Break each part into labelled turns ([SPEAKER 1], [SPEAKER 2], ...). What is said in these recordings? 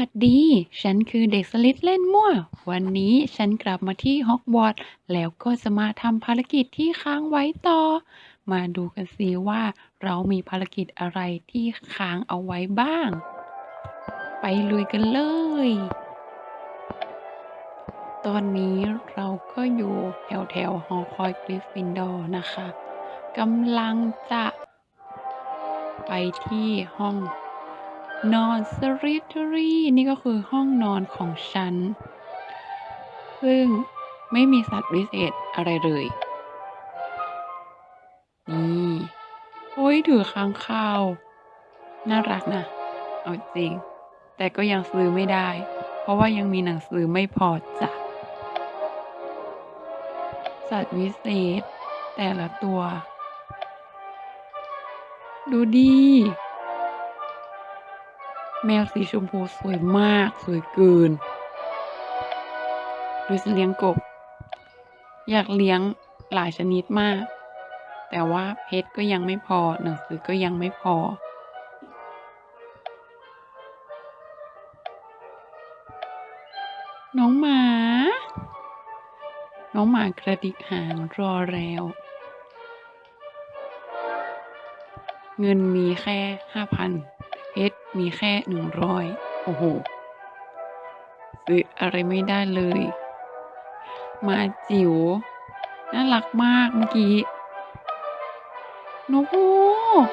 [SPEAKER 1] วัสดี ฉันคือเด็กสลิดเล่นมั่ว วันนี้ฉันกลับมาที่ฮอกวอตส์แล้วก็จะมาทำภารกิจที่ค้างไว้ต่อ มาดูกันสิว่าเรามีภารกิจอะไรที่ค้างเอาไว้บ้าง ไปลุยกันเลย ตอนนี้เราก็อยู่แถวแถวๆหอคอยกริฟฟินดอร์นะคะกำลังจะ ไปที่ห้อง นอนสริทรีนี่ก็คือห้องนอนของฉัน ซึ่งไม่มีสัตว์วิเศษอะไรเลย นี่โอ้ยถือค้างคาว น่ารักนะ เอาจริง แต่ก็ยังซื้อไม่ได้ เพราะว่ายังมีหนังสือไม่พอจ้ะ สัตว์วิเศษ แต่ละตัว ดูดี แมวสีชมพูสวยมาก สวยเกินดูสิเลี้ยงกบ อยากเลี้ยงหลายชนิดมาก แต่ว่าเพชรก็ยังไม่พอ หนังสือก็ยังไม่พอ น้องหมา น้องหมากระดิกหางรอแล้ว เงินมีแค่ห้าพัน มีแค่หนึ่งร้อยโอ้โห ซื้ออะไรไม่ได้เลย มาจิ๋ว น่ารักมากเมื่อกี้นกฮูก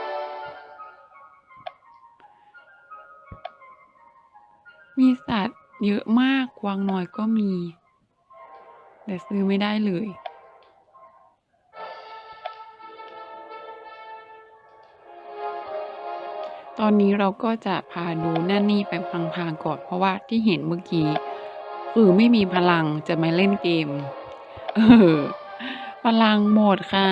[SPEAKER 1] มีสัตว์เยอะมากกวางน้อยก็มี แต่ซื้อไม่ได้เลย ตอนนี้เราก็จะพาดูนั่นนี่ไปพลางๆก่อน เพราะว่าที่เห็นเมื่อกี้คือไม่มีพลังจะมาเล่นเกม เออ พลังหมดค่ะ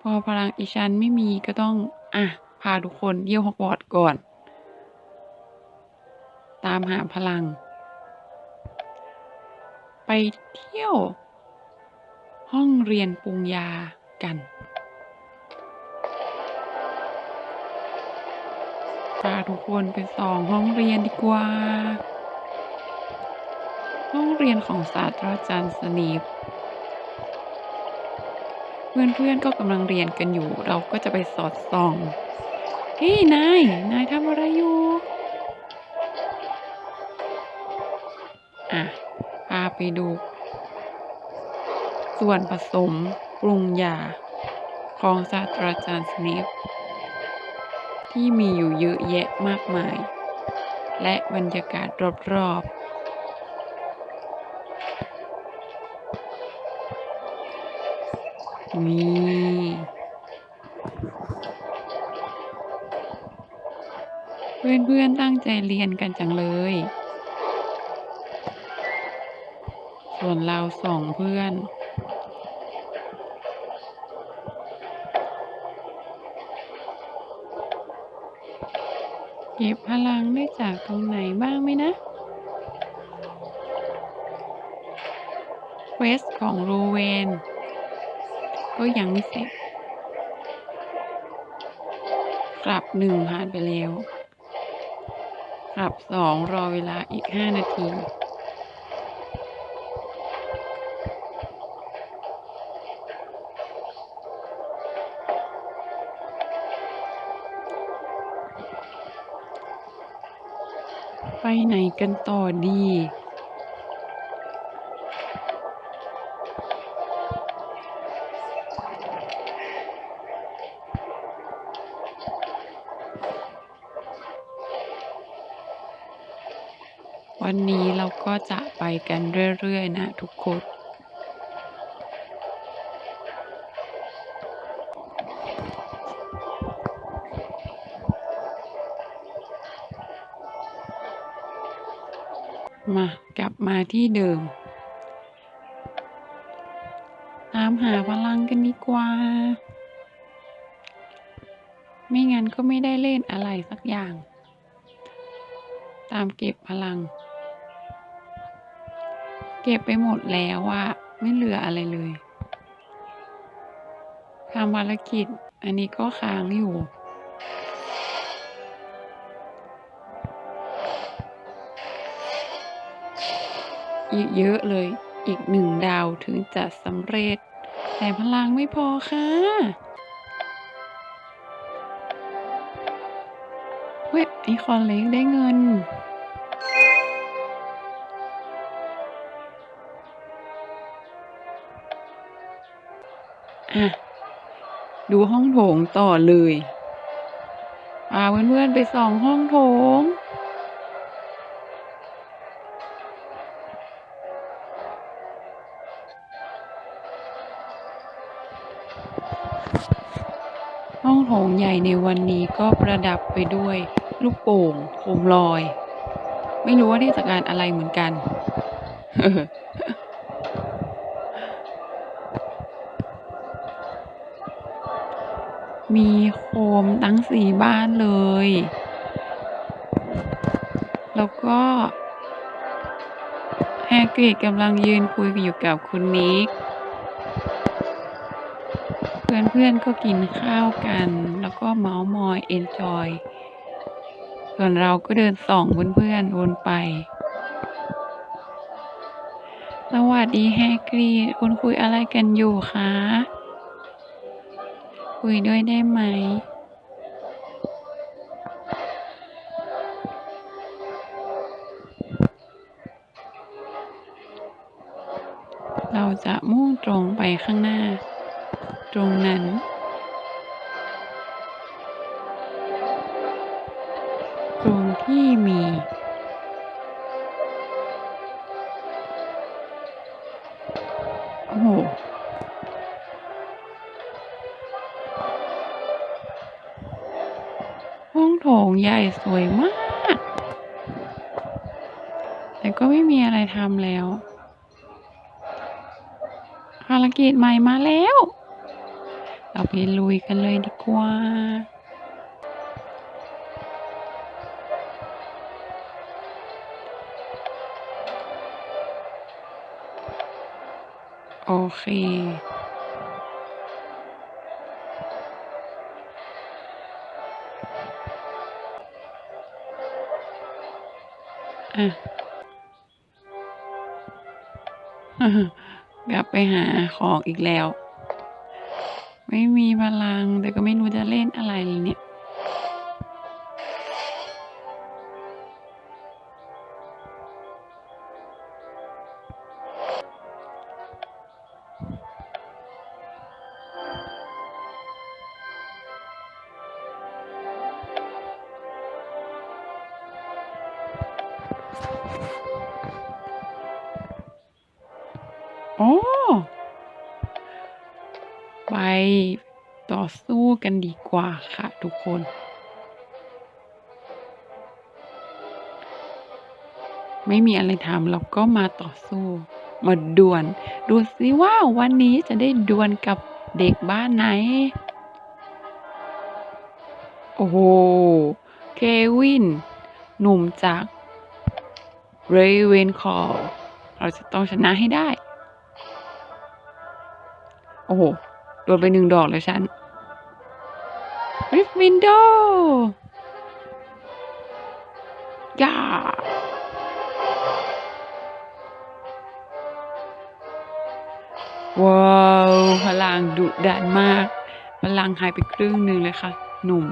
[SPEAKER 1] พอพลังอีชันไม่มีก็ต้อง อะ พาทุกคนเยี่ยวฮอกวอตส์ก่อน ตามหาพลัง ไปเที่ยว ห้องเรียนปรุงยากัน พาทุกคนไปส่องห้องเรียนดีกว่า ห้องเรียนของศาสตราจารย์สนีปเพื่อนๆก็กำลังเรียนกันอยู่ เราก็จะไปสอดส่อง เฮ้ยนาย นายทำอะไรอยู่ อะ พาไปดู ส่วนผสมปรุงยาของศาสตราจารย์สนีป ที่มีอยู่เยอะแยะมากมาย และบรรยากาศรอบๆนี่เพื่อนๆตั้งใจเรียนกันจังเลย ส่วนเราสองเพื่อน ก็บพลังได้จากตรงไหนบ้างไหมนะเควสของรูเวน ก็ยังไม่เสร็จ กลับหนึ่งผ่านไปแล้ว กลับสองรอเวลาอีกห้านาที ไหนกันต่อดี วันนี้เราก็จะไปกันเรื่อย ๆ นะทุกคน มากลับมาที่เดิม ตามหาพลังกันดีกว่า ไม่งั้นก็ไม่ได้เล่นอะไรสักอย่าง ตามเก็บพลัง เก็บไปหมดแล้วอะไม่เหลืออะไรเลยทำภารกิจอันนี้ก็ค้างอยู่ เยอะเลยอีกหนึ่งดาวถึงจะสำเร็จ แต่พลังไม่พอค่ะเฮ้ยไอคอนเล็กได้เงิน อะ ดูห้องโถงต่อเลยพาเพื่อนๆไปสองห้องโถง ใหญ่ในวันนี้ก็ประดับไปด้วยลูกโป่งโคมลอย ไม่รู้ว่าเทศกาลอะไรเหมือนกันมีโคมทั้งสี่บ้านเลย แล้วก็แฮกริดกำลังยืนคุยอยู่กับคุณนิก เพื่อนๆก็กินข้าวกัน แล้วก็เมาส์มอยเอนจอย ส่วนเราก็เดินส่องเพื่อนๆวนไป สวัสดีแฮกรีดคุณคุยอะไรกันอยู่คะ คุยด้วยได้ไหมเราจะมุ่งตรงไปข้างหน้า ตรงนั้น ตรงที่มีโอ้โหห้องโถงใหญ่สวยมาก แต่ก็ไม่มีอะไรทำแล้ว ภารกิจใหม่มาแล้ว เราไปลุยกันเลยดีกว่าโอเค อะกลับไปหาของอีกแล้ว ไม่มีพลังแต่ก็ไม่รู้จะเล่นอะไรเลยเนี่ย ไปต่อสู้กันดีกว่าค่ะทุกคน ไม่มีอะไรทำเราก็มาต่อสู้มาดวลดูสิว่าวันนี้จะได้ดวลกับเด็กบ้านไหน โอ้โห เควิน หนุ่มจากเรเวนคอร์เราจะต้องชนะให้ได้ โอ้โห โดนไปหนึ่งดอกแล้วฉันริฟวินโดย่าว้าวพลังดุดันมาก พลังหายไปครึ่งหนึ่งเลยค่ะ หนุ่ม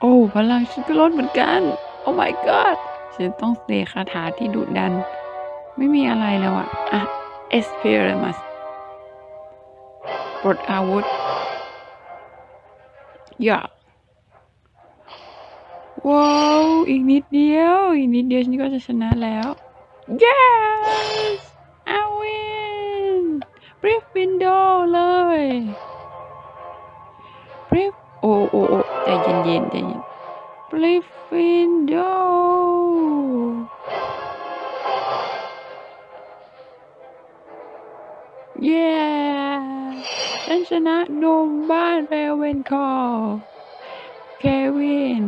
[SPEAKER 1] โอ้พลังฉันก็ลดเหมือนกัน โอ้ my god ฉันต้องเสกคาถาที่ดุดัน ไม่มีอะไรแล้วอะอะ e x p e r i m u s ปลดอาวุธอย่าว้าวอีกนิดเดียว อีกนิดเดียวฉันก็จะชนะแล้ว yes I win brief window เลย brief โอ้โอ้โอ้ใจเย็นๆใจเย็น brief window ชนะนุ่มบ้านเรเวนคอร์เควิน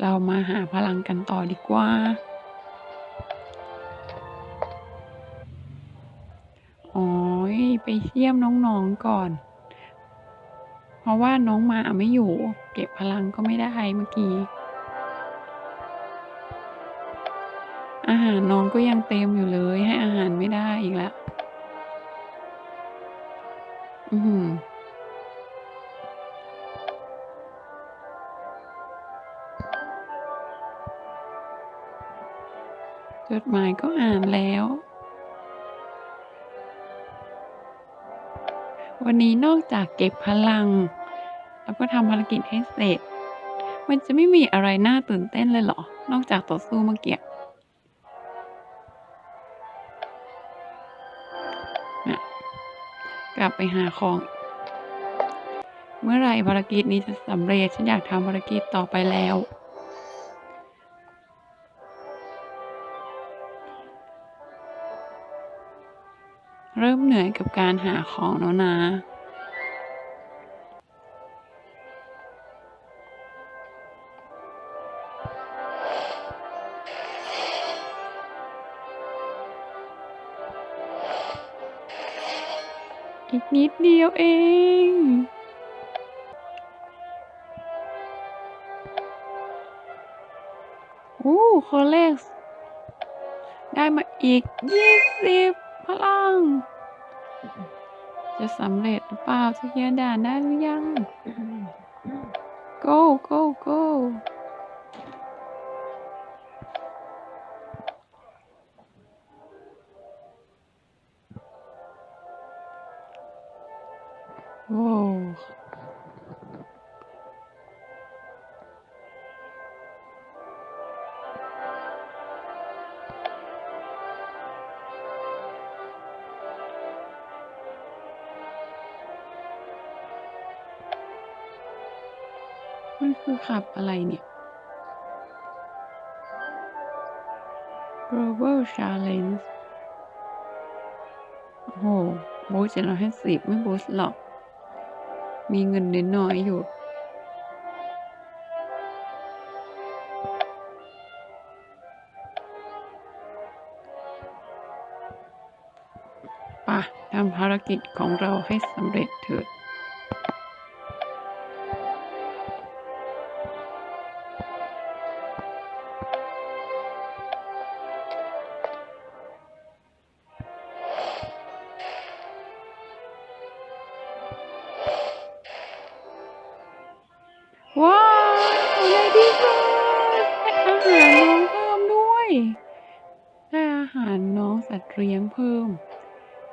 [SPEAKER 1] เรามาหาพลังกันต่อดีกว่า โอ้ยไปเยี่ยมน้องๆก่อน เพราะว่าน้องมาไม่อยู่ เก็บพลังก็ไม่ได้เมื่อกี้ อาหารน้องก็ยังเต็มอยู่เลย ให้อาหารไม่ได้อีกแล้วอื้อฮือจดหมายก็อ่านแล้ว วันนี้นอกจากเก็บพลัง แล้วก็ทำภารกิจให้เสร็จ มันจะไม่มีอะไรน่าตื่นเต้นเลยเหรอ นอกจากต่อสู้เมื่อกี้ ลับไปหาของ เมื่อไรภารกิจนี้จะสำเร็จ ฉันอยากทำภารกิจต่อไปแล้ว เริ่มเหนื่อยกับการหาของแล้วนะ นิดเดียวเอง โอ้โคเลกได้มาอีก20พลัง จะสำเร็จหรือเปล่าจะเคียร์ด่านได้หรือยัง go go go คือขับอะไรเนี่ย global challenge โอ้โฮบูสต์750ไม่บูสหรอก มีเงินน้อยอยู่ไปทำภารกิจของเราให้สำเร็จเถิด